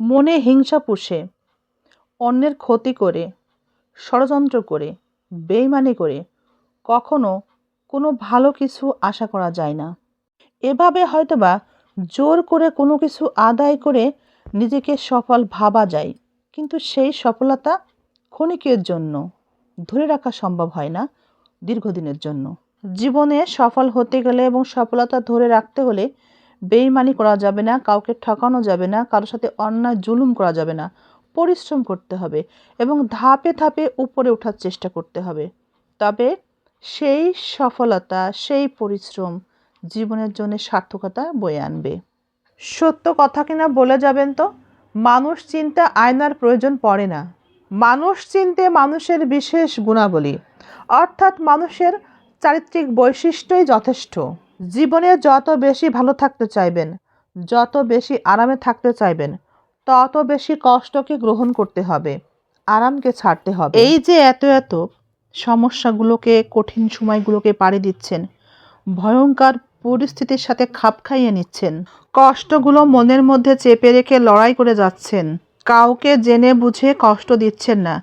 মনে হিংসা পুষে, অন্যের ক্ষতি করে, ষড়যন্ত্র করে, বেইমানি করে, কখনো কোনো ভালো কিছু আশা করা যায় না। এভাবে হয়তোবা জোর করে কোনো কিছু আদায় করে নিজেকে সফল ভাবা যায়, কিন্তু সেই সফলতা ক্ষণিকের জন্য ধরে রাখা সম্ভব হয় না দীর্ঘদিনের জন্য। জীবনে সফল হতে গেলে এবং সফলতা ধরে রাখতে হলে বেইমানি করা যাবে না, কাউকে ঠকানো যাবে না কারোর সাথে অন্যায়, জুলুম করা যাবে না। পরিশ্রম করতে হবে এবং ধাপে ধাপে উপরে ওঠার চেষ্টা করতে হবে। তবে সেই সফলতা, সেই পরিশ্রম জীবনের জন্য সার্থকতা বয়ে আনবে। সত্য কথা কিনা বলে যাবেন তো? মানুষ চিন্তা আয়নার প্রয়োজন পড়ে না। মানুষ চিনতে মানুষের বিশেষ গুণাবলী। অর্থাৎ মানুষের চারিত্রিক বৈশিষ্ট্যই যথেষ্ট। জীবনে যত বেশি ভালো থাকতে চাইবেন, যত বেশি আরামে থাকতে চাইবেন, তত বেশি কষ্টকে গ্রহণ করতে হবে, আরামকে ছাড়তে হবে। এই যে এত এত সমস্যাগুলোকে, কঠিন সময়গুলোকে পাড়ি দিচ্ছেন, ভয়ঙ্কর পরিস্থিতির সাথে খাপ খাইয়ে নিচ্ছেন, কষ্টগুলো মনের মধ্যে চেপে রেখে লড়াই করে যাচ্ছেন, কাউকে জেনে বুঝে কষ্ট দিচ্ছেন না,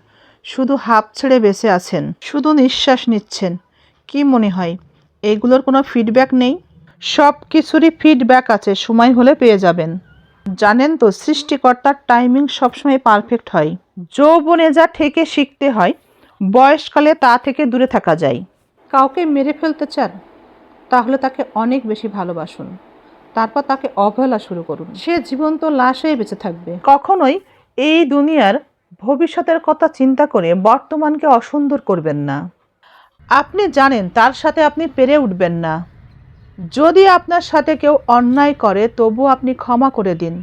শুধু হাঁপ ছেড়ে বেঁচে আছেন, শুধু নিঃশ্বাস নিচ্ছেন, কি মনে হয়? এগুলোর কোনো ফিডব্যাক নেই। সব কিছুরই ফিডব্যাক আছে, সময় হলে পেয়ে যাবেন। জানেন তো, সৃষ্টিকর্তার টাইমিং সবসময় পারফেক্ট হয়। যৌবনে যা থেকে শিখতে হয় বয়সকালে তা থেকে দূরে থাকা যায়। কাউকে মেরে ফেলতে চান, তাহলে তাকে অনেক বেশি ভালোবাসুন। তারপর তাকে অবহেলা শুরু করুন। সে জীবন্ত লাশ হয়ে বেঁচে থাকবে। কখনোই এই দুনিয়ার ভবিষ্যতের কথা চিন্তা করে বর্তমানকে অসুন্দর করবেন না। আপনি জানেন তার সাথে আপনি পেরে উঠবেন না। যদি আপনার সাথে কেউ অন্যায় করে, তবু আপনি ক্ষমা করে দিন।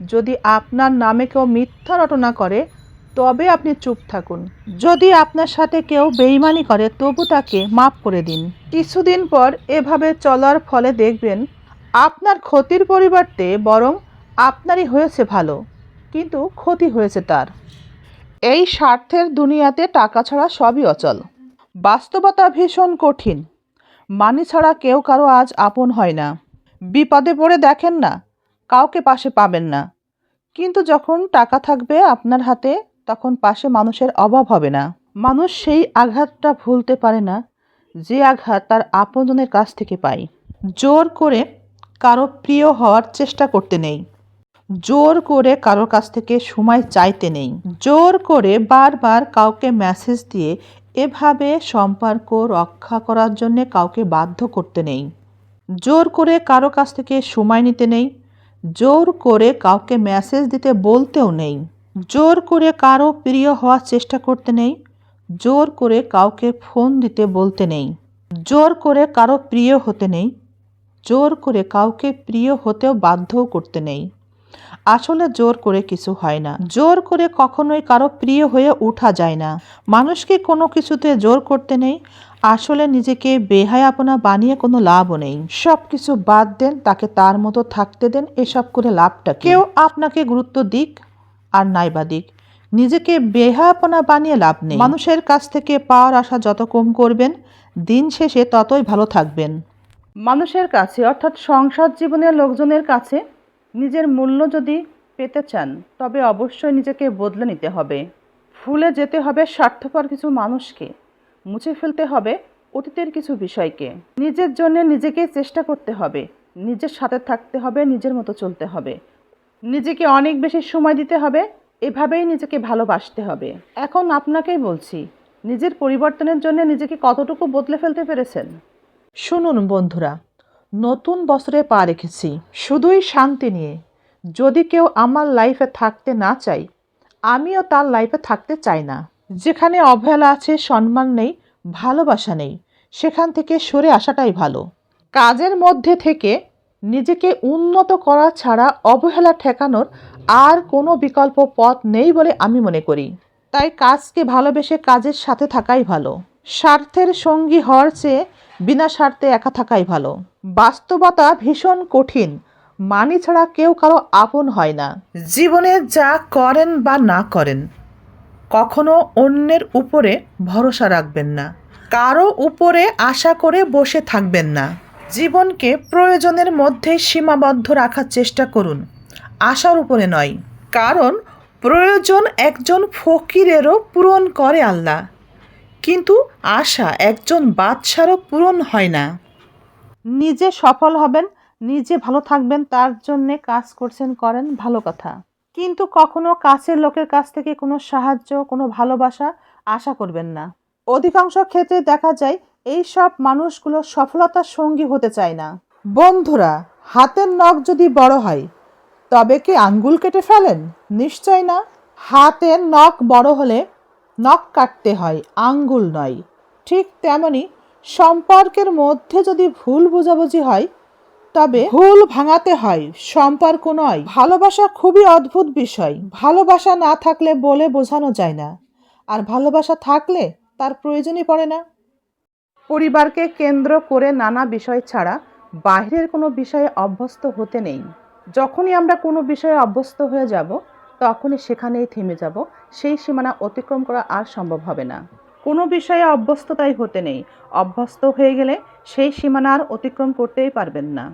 যদি আপনার নামে কেউ মিথ্যা রটনা করে, তবে আপনি চুপ থাকুন। যদি আপনার সাথে কেউ বেইমানি করে, তবু তাকে মাফ করে দিন। কিছুদিন পর এভাবে চলার ফলে দেখবেন আপনার ক্ষতির পরিবর্তে বরং আপনারই হয়েছে ভালো, কিন্তু ক্ষতি হয়েছে তার। এই স্বার্থের দুনিয়াতে টাকা ছাড়া সবই অচল। বাস্তবতা ভীষণ কঠিন। মানি ছাড়া কেউ কারও আজ আপন হয় না। বিপদে পড়ে দেখেন না, কাউকে পাশে পাবেন না। কিন্তু যখন টাকা থাকবে আপনার হাতে, তখন পাশে মানুষের অভাব হবে না। মানুষ সেই আঘাতটা ভুলতে পারে না, যে আঘাত তার আপনজনের কাছ থেকে পায়। জোর করে কারও প্রিয় হওয়ার চেষ্টা করতে নেই। জোর করে কারোর কাছ থেকে সময় চাইতে নেই। জোর করে বারবার কাউকে মেসেজ দিয়ে এভাবে সম্পর্ক রক্ষা করার জন্যে কাউকে বাধ্য করতে নেই। জোর করে কারও কাছ থেকে সময় নিতে নেই। জোর করে কাউকে মেসেজ দিতে বলতেও নেই। জোর করে কারও প্রিয় হওয়ার চেষ্টা করতে নেই। জোর করে কাউকে ফোন দিতে বলতে নেই। জোর করে কারও প্রিয় হতে নেই। জোর করে কাউকে প্রিয় হতেও বাধ্যও করতে নেই। আসলে জোর করে কিছু হয় না। জোর করে কখনোই কারও প্রিয় হয়ে ওঠা যায় না। মানুষকে কোনো কিছুতে জোর করতে নেই? আসলে নিজেকে বেহায়াপনা বানিয়ে কোনো লাভও নেই। সব কিছু বাদ দেন, তাকে তার মতো থাকতে দেন, এসব করে লাভটা কেউ আপনাকে গুরুত্ব দিক আর নাইবা দিক। নিজেকে বেহায়াপনা বানিয়ে লাভ নেই। মানুষের কাছ থেকে পাওয়ার আশা যত কম করবেন, দিন শেষে ততই ভালো থাকবেন। মানুষের কাছে, অর্থাৎ সংসার জীবনের লোকজনের কাছে নিজের মূল্য যদি পেতে চান, তবে অবশ্যই নিজেকে বদলে নিতে হবে। ভুলে যেতে হবে স্বার্থপর কিছু মানুষকে। মুছে ফেলতে হবে অতীতের কিছু বিষয়কে। নিজের জন্য নিজেকে চেষ্টা করতে হবে। নিজের সাথে থাকতে হবে, নিজের মতো চলতে হবে। নিজেকে অনেক বেশি সময় দিতে হবে, এভাবেই নিজেকে ভালোবাসতে হবে। এখন আপনাকেই বলছি, নিজের পরিবর্তনের জন্য নিজেকে কতটুকু বদলে ফেলতে পেরেছেন? শুনুন বন্ধুরা নতুন বছরে পা রেখেছি। শুধুই শান্তি নিয়ে। যদি কেউ আমার লাইফে থাকতে না চাই আমিও তার লাইফে থাকতে চাই না। যেখানে অবহেলা আছে, সম্মান নেই, ভালোবাসা নেই, সেখান থেকে সরে আসাটাই ভালো। কাজের মধ্যে থেকে নিজেকে উন্নত করা ছাড়া অবহেলা ঠেকানোর আর কোনো বিকল্প পথ নেই বলে আমি মনে করি। তাই কাজকে ভালোবেসে কাজের সাথে থাকাই ভালো। স্বার্থের সঙ্গী হওয়ার চেয়ে বিনা স্বার্থে একা থাকাই ভালো। বাস্তবতা ভীষণ কঠিন। মানি ছাড়া কেউ কারও আপন হয় না। জীবনে যা করেন বা না করেন, কখনো অন্যের উপরে ভরসা রাখবেন না। কারও উপরে আশা করে বসে থাকবেন না। জীবনকে প্রয়োজনের মধ্যে সীমাবদ্ধ রাখার চেষ্টা করুন। আশার উপরে নয়, কারণ প্রয়োজন একজন ফকিরেরও পূরণ করে আল্লাহ। কিন্তু আশা একজন বাদশারও পূরণ হয় না। নিজে সফল হবেন, নিজে ভালো থাকবেন, তার জন্যে কাজ করছেন, করেন, ভালো কথা। কিন্তু কখনো কাছের লোকের কাছ থেকে কোনো সাহায্য, কোনো ভালোবাসা আশা করবেন না। অধিকাংশ ক্ষেত্রে দেখা যায়, এই সব মানুষগুলো সফলতার সঙ্গী হতে চায় না। বন্ধুরা, হাতের নখ যদি বড় হয়, তবে কি আঙ্গুল কেটে ফেলেন? নিশ্চয় না। হাতের নখ বড় হলে নখ কাটতে হয়, আঙ্গুল নয়। ঠিক তেমনি সম্পর্কের মধ্যে যদি ভুল বোঝাবুঝি হয়, তবে ভুল ভাঙাতে হয়, সম্পর্ক নয়। ভালোবাসা খুবই অদ্ভুত বিষয়। ভালোবাসা না থাকলে বলে বোঝানো যায় না। আর ভালোবাসা থাকলে তার প্রয়োজনই পড়ে না। পরিবারকে কেন্দ্র করে নানা বিষয় ছাড়া বাইরের কোনো বিষয়ে অভ্যস্ত হতে নেই। যখনই আমরা কোনো বিষয়ে অভ্যস্ত হয়ে যাব, তখনই সেখানেই থেমে যাব। সেই সীমানা অতিক্রম করা আর সম্ভব হবে না। কোনো বিষয়ে অভ্যস্ততাই হতে নেই। অভ্যস্ত হয়ে গেলে সেই সীমানা আর অতিক্রম করতেই পারবেন না।